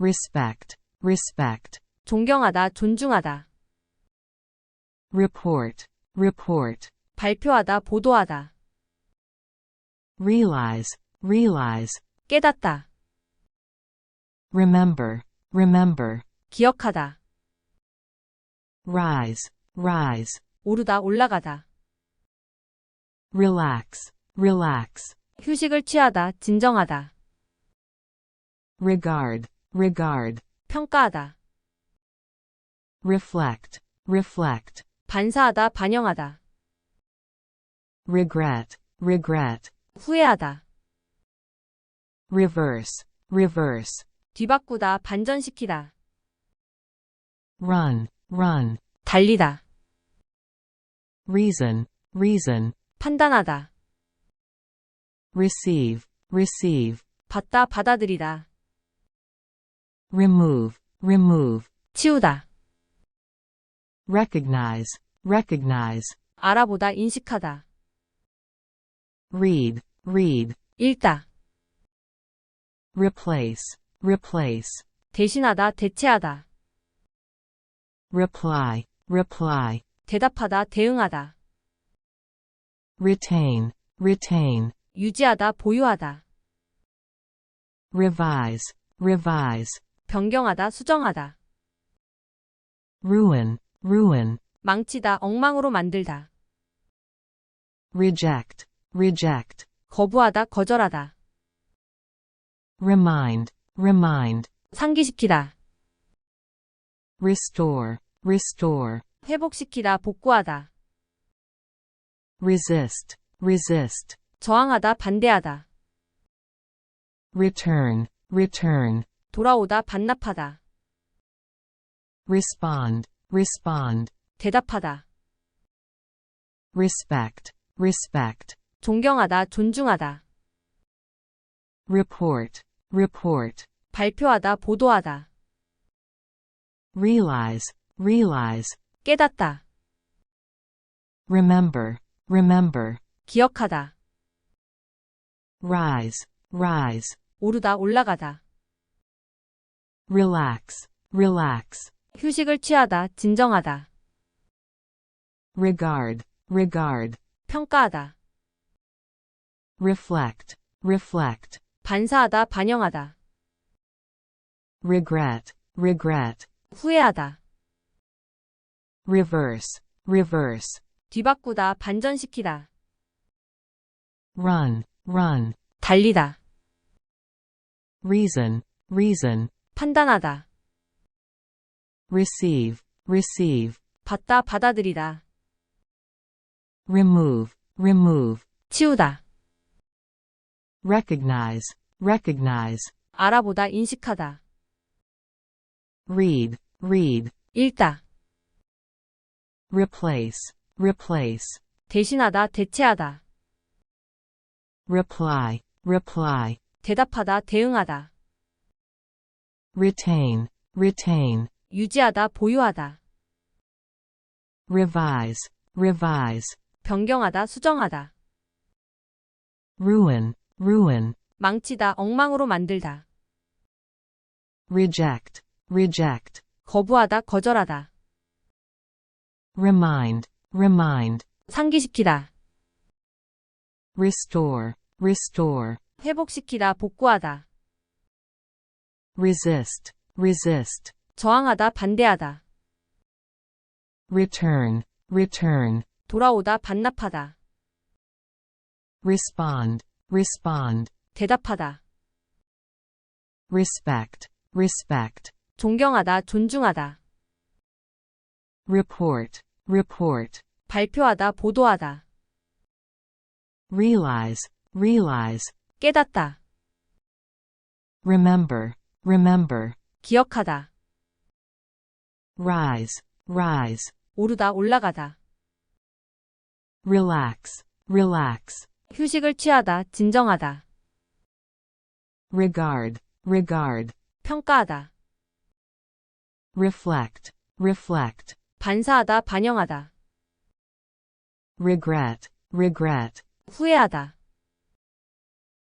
respect, respect, 존경하다, 존중하다. report, report, 발표하다, 보도하다. realize, realize, 깨닫다, remember, remember, 기억하다. rise, rise, 오르다, 올라가다. relax, relax, 휴식을 취하다, 진정하다. regard, regard, 평가하다. reflect, reflect, 반사하다, 반영하다. regret, regret, 후회하다. reverse, reverse, 뒤바꾸다, 반전시키다. run, run, 달리다. reason, reason, 판단하다. receive, receive, 받다, 받아들이다. remove, remove, 치우다. recognize, recognize, 알아보다, 인식하다. read, read, 읽다. replace, replace, 대신하다, 대체하다. reply, reply, 대답하다, 대응하다. retain, retain, 유지하다, 보유하다. revise, revise, 변경하다, 수정하다. ruin, ruin, 망치다, 엉망으로 만들다. reject, reject, 거부하다, 거절하다. remind, remind, 상기시키다. restore, restore, 회복시키다, 복구하다. resist, resist, 저항하다, 반대하다. return, return, 돌아오다, 반납하다. respond, respond, 대답하다. respect, respect, 존경하다, 존중하다. report, report, 발표하다, 보도하다. realize, realize, 깨닫다. remember, remember, 기억하다. rise, rise, 오르다, 올라가다. relax, relax, 휴식을 취하다, 진정하다. regard, regard, 평가하다. reflect, reflect, 반사하다, 반영하다. regret, regret, 후회하다. reverse, reverse, 뒤바꾸다, 반전시키다. run, run, 달리다. reason, reason, 판단하다. receive, receive, 받다, 받아들이다. remove, remove, 치우다. recognize, recognize, 알아보다, 인식하다. read, read, 읽다. replace, replace, 대신하다, 대체하다. reply, reply, 대답하다, 대응하다. Retain, retain, 유지하다, 보유하다. revise, revise, 변경하다, 수정하다. ruin, ruin, 망치다, 엉망으로 만들다. reject, reject, 거부하다, 거절하다. remind, remind, 상기시키다. restore, restore, 회복시키다, 복구하다. Resist, resist, 저항하다, 반대하다. return, return, 돌아오다, 반납하다. respond, respond, 대답하다. respect, respect, 존경하다, 존중하다. report, report, 발표하다, 보도하다. realize, realize, 깨닫다. remember, remember, 기억하다. rise, rise, 오르다, 올라가다. relax, relax, 휴식을 취하다, 진정하다. regard, regard, 평가하다. reflect, reflect, 반사하다, 반영하다. regret, regret, 후회하다.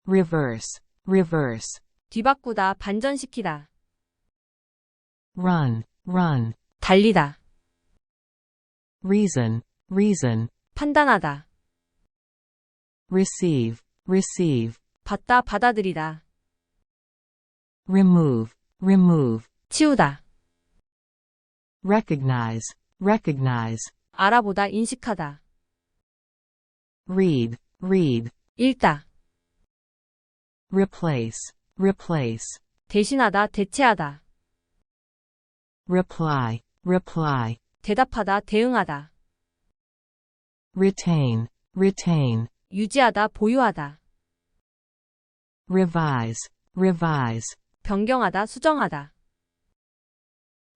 reverse, reverse, 뒤바꾸다, 반전시키다. run, run. 달리다. Reason, reason. 판단하다. Receive, receive. 받다, 받아들이다. Remove, remove. 치우다. Recognize, recognize. 알아보다, 인식하다. Read, read. 읽다. Replace, replace. 대신하다, 대체하다. Reply, reply. 대답하다, 대응하다. Retain, retain. 유지하다, 보유하다. Revise, revise. 변경하다, 수정하다.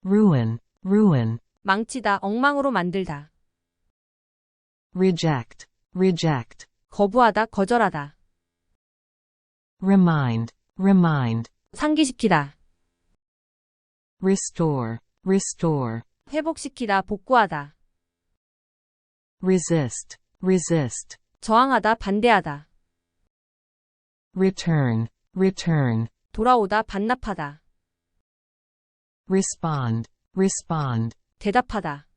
Ruin, ruin. 망치다, 엉망으로 만들다. Reject, reject. 거부하다, 거절하다. Remind, remind. 상기시키다. Restore, restore. 회복시키다, 복구하다. Resist, resist. 저항하다, 반대하다. Return, return. 돌아오다, 반납하다. Respond, respond. 대답하다.